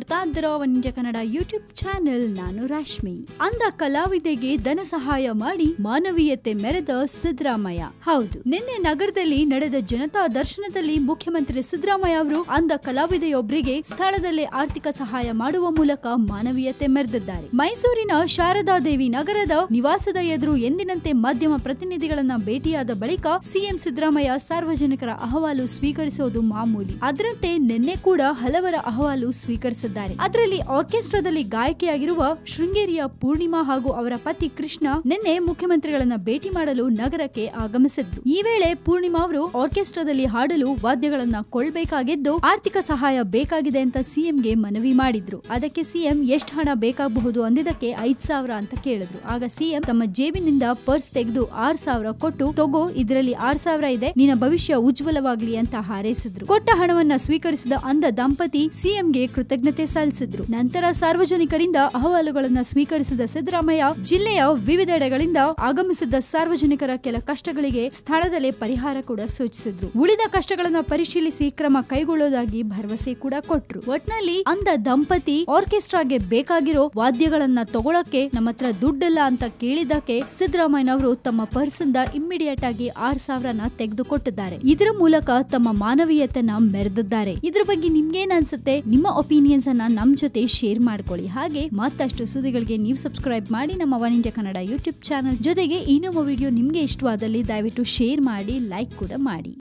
ನೋಡ್ತಾ ಇದ್ದೀರೋ ನಿಜ ಕನ್ನಡ ಯೂಟ್ಯೂಬ್ ಚಾನೆಲ್. ನಾನು ರಾಶ್ಮಿ. ಅಂದ ಕಲಾವಿದೆಗೆ ಧನ ಸಹಾಯ ಮಾಡಿ ಮಾನವೀಯತೆ ಮೆರೆದ ಸಿದ್ದರಾಮಯ್ಯ. ಹೌದು, ನಿನ್ನೆ ನಗರದಲ್ಲಿ ನಡೆದ ಜನತಾ ದರ್ಶನದಲ್ಲಿ ಮುಖ್ಯಮಂತ್ರಿ ಸಿದ್ದರಾಮಯ್ಯ ಅವರು ಅಂದ ಕಲಾವಿದೆಯೊಬ್ಬರಿಗೆ ಸ್ಥಳದಲ್ಲೇ ಆರ್ಥಿಕ ಸಹಾಯ ಮಾಡುವ ಮೂಲಕ ಮಾನವೀಯತೆ ಮೆರೆದಿದ್ದಾರೆ. ಮೈಸೂರಿನ ಶಾರದಾದೇವಿ ನಗರದ ನಿವಾಸದ ಎದುರು ಎಂದಿನಂತೆ ಮಾಧ್ಯಮ ಪ್ರತಿನಿಧಿಗಳನ್ನ ಭೇಟಿಯಾದ ಬಳಿಕ ಸಿಎಂ ಸಿದ್ದರಾಮಯ್ಯ ಸಾರ್ವಜನಿಕರ ಅಹವಾಲು ಸ್ವೀಕರಿಸೋದು ಮಾಮೂಲಿ. ಅದರಂತೆ ನಿನ್ನೆ ಕೂಡ ಹಲವರ ಅಹವಾಲು ಸ್ವೀಕರಿಸಿದ್ದಾರೆ ಅದರಲ್ಲಿ ಆರ್ಕೆಸ್ಟ್ರಾದಲ್ಲಿ ಗಾಯಕಿಯಾಗಿರುವ ಶೃಂಗೇರಿಯ ಪೂರ್ಣಿಮಾ ಹಾಗೂ ಅವರ ಪತಿ ಕೃಷ್ಣ ನಿನ್ನೆ ಮುಖ್ಯಮಂತ್ರಿಗಳನ್ನ ಭೇಟಿ ಮಾಡಲು ನಗರಕ್ಕೆ ಆಗಮಿಸಿದ್ರು. ಈ ವೇಳೆ ಪೂರ್ಣಿಮಾ ಅವರು ಆರ್ಕೆಸ್ಟ್ರಾದಲ್ಲಿ ಹಾಡಲು ವಾದ್ಯಗಳನ್ನ ಕೊಳ್ಬೇಕಾಗಿದ್ದು ಆರ್ಥಿಕ ಸಹಾಯ ಬೇಕಾಗಿದೆ ಅಂತ ಸಿಎಂಗೆ ಮನವಿ ಮಾಡಿದ್ರು. ಅದಕ್ಕೆ ಸಿಎಂ ಎಷ್ಟು ಹಣ ಬೇಕಾಗಬಹುದು ಅಂದಿದ್ದಕ್ಕೆ ಐದ್ ಸಾವಿರ ಅಂತ ಕೇಳಿದ್ರು. ಆಗ ಸಿಎಂ ತಮ್ಮ ಜೇಬಿನಿಂದ ಪರ್ಸ್ ತೆಗೆದು ಆರ್ ಸಾವಿರ ಕೊಟ್ಟು, ತಗೋ, ಇದರಲ್ಲಿ ಆರ್ ಸಾವಿರ ಇದೆ, ನಿನ್ನ ಭವಿಷ್ಯ ಉಜ್ವಲವಾಗ್ಲಿ ಅಂತ ಹಾರೈಸಿದ್ರು. ಕೊಟ್ಟ ಹಣವನ್ನ ಸ್ವೀಕರಿಸಿದ ಅಂದ ದಂಪತಿ ಸಿಎಂಗೆ ಕೃತಜ್ಞತೆ ಸಲ್ಲಿಸಿದ್ರು. ನಂತರ ಸಾರ್ವಜನಿಕರಿಂದ ಅಹವಾಲುಗಳನ್ನು ಸ್ವೀಕರಿಸಿದ ಸಿದ್ದರಾಮಯ್ಯ ಜಿಲ್ಲೆಯ ವಿವಿಧೆಡೆಗಳಿಂದ ಆಗಮಿಸಿದ ಸಾರ್ವಜನಿಕರ ಕೆಲ ಕಷ್ಟಗಳಿಗೆ ಸ್ಥಳದಲ್ಲೇ ಪರಿಹಾರ ಕೂಡ ಸೂಚಿಸಿದ್ರು. ಉಳಿದ ಕಷ್ಟಗಳನ್ನು ಪರಿಶೀಲಿಸಿ ಕ್ರಮ ಕೈಗೊಳ್ಳೋದಾಗಿ ಭರವಸೆ ಕೂಡ ಕೊಟ್ರು. ಒಟ್ನಲ್ಲಿ ಅಂದ ದಂಪತಿ ಆರ್ಕೆಸ್ಟ್ರಾಗೆ ಬೇಕಾಗಿರೋ ವಾದ್ಯಗಳನ್ನ ತಗೊಳಕ್ಕೆ ನಮ್ಮ ಹತ್ರ ದುಡ್ಡಿಲ್ಲ ಅಂತ ಕೇಳಿದಕ್ಕೆ ಸಿದ್ದರಾಮಯ್ಯನವರು ತಮ್ಮ ಪರ್ಸಿಂದ ಇಮ್ಮಿಡಿಯೇಟ್ ಆಗಿ ಆರ್ ಸಾವಿರನ ತೆಗೆದುಕೊಟ್ಟಿದ್ದಾರೆ. ಇದರ ಮೂಲಕ ತಮ್ಮ ಮಾನವೀಯತೆನ ಮೆರೆದಿದ್ದಾರೆ. ಇದ್ರ ಬಗ್ಗೆ ನಿಮ್ಗೇನ್ ಅನ್ಸುತ್ತೆ? ನಿಮ್ಮ ಒಪಿನಿಯನ್ಸ್ ಅನ್ನ ನಮ್ಮ ಜೊತೆ ಶೇರ್ ಮಾಡ್ಕೊಳ್ಳಿ. ಹಾಗೆ ಮತ್ತಷ್ಟು ಸುದ್ದಿಗಳಿಗೆ ನೀವು ಸಬ್ಸ್ಕ್ರೈಬ್ ಮಾಡಿ ನಮ್ಮ one India Kannada YouTube channel ಜೊತೆಗೆ ಈ ವಿಡಿಯೋ ನಿಮಗೆ ಇಷ್ಟವಾದಲ್ಲಿ ದಯವಿಟ್ಟು ಶೇರ್ ಮಾಡಿ ಲೈಕ್ ಕೂಡ ಮಾಡಿ.